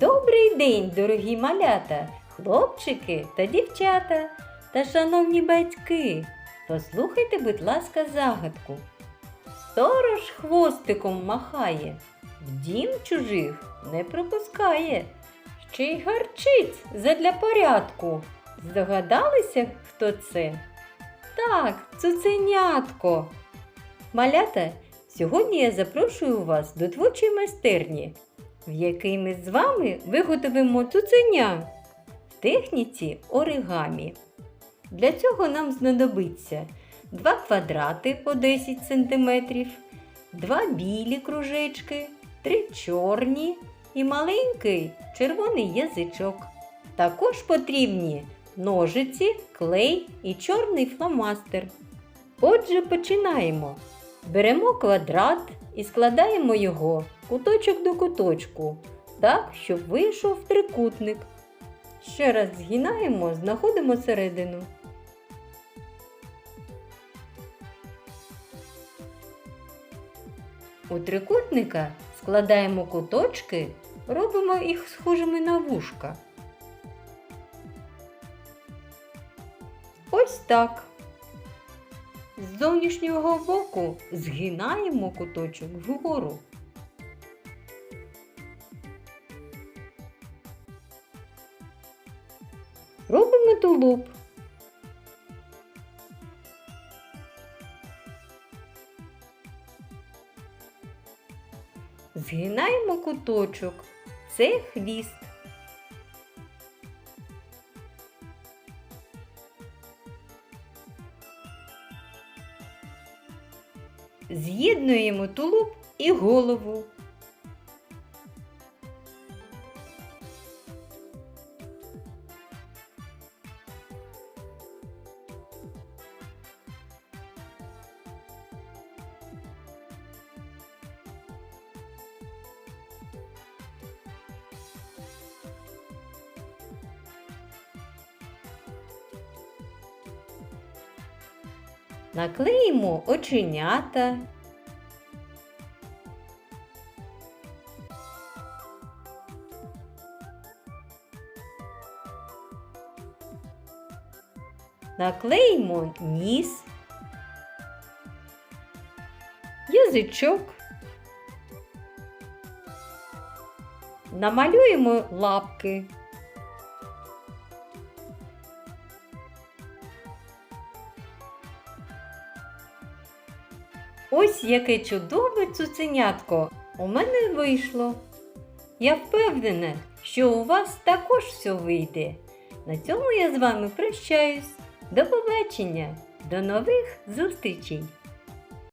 Добрий день, дорогі малята, хлопчики та дівчата та шановні батьки. Послухайте, будь ласка, загадку. Сторож хвостиком махає, в дім чужих не пропускає. Ще й гарчить задля порядку. Здогадалися, хто це? Так, цуценятко. Малята, сьогодні я запрошую вас до творчої майстерні, в якій ми з вами виготовимо цуценя в техніці оригамі. Для цього нам знадобиться два квадрати по 10 см, два білі кружечки, три чорні і маленький червоний язичок. Також потрібні ножиці, клей і чорний фломастер. Отже, починаємо. Беремо квадрат і складаємо його куточок до куточку, так, щоб вийшов трикутник. Ще раз згинаємо, знаходимо середину. У трикутника складаємо куточки, робимо їх схожими на вушка. Ось так. З зовнішнього боку згинаємо куточок вгору. Робимо тулуб. Згинаємо куточок. Це хвіст. З'єднуємо тулуб і голову. Наклеїмо оченята. Наклеїмо ніс, язичок, намалюємо лапки. Ось яке чудове цуценятко у мене вийшло. Я впевнена, що у вас також все вийде. На цьому я з вами прощаюсь. До побачення, до нових зустрічей!